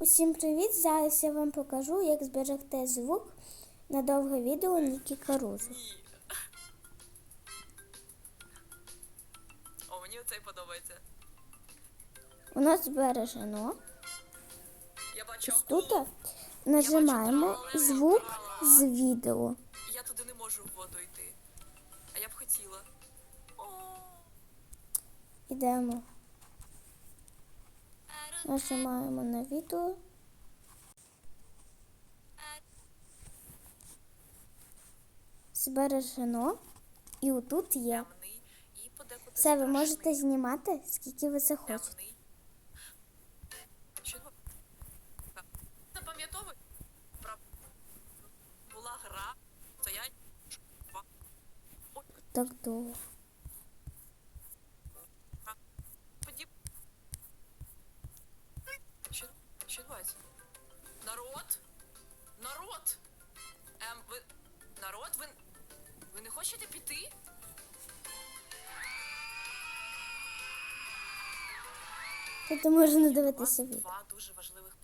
Усім привіт! Зараз я вам покажу, як зберегти звук на довге відео Нікі Карузо. Ні. О, мені оцей подобається. Воно збережено. Я бачу Ось тут нажимаємо звук з відео. Я туди не можу в воду йти. А я б хотіла. Ідемо. Нажимаємо на відео. Збережено. І отут є. Все, ви можете знімати, скільки ви захочете. Темний. Що що? Народ? Народ! Ем, ви... Народ, ви... Ви не хочете піти? Тобто можна дивитися відео. два дуже важливих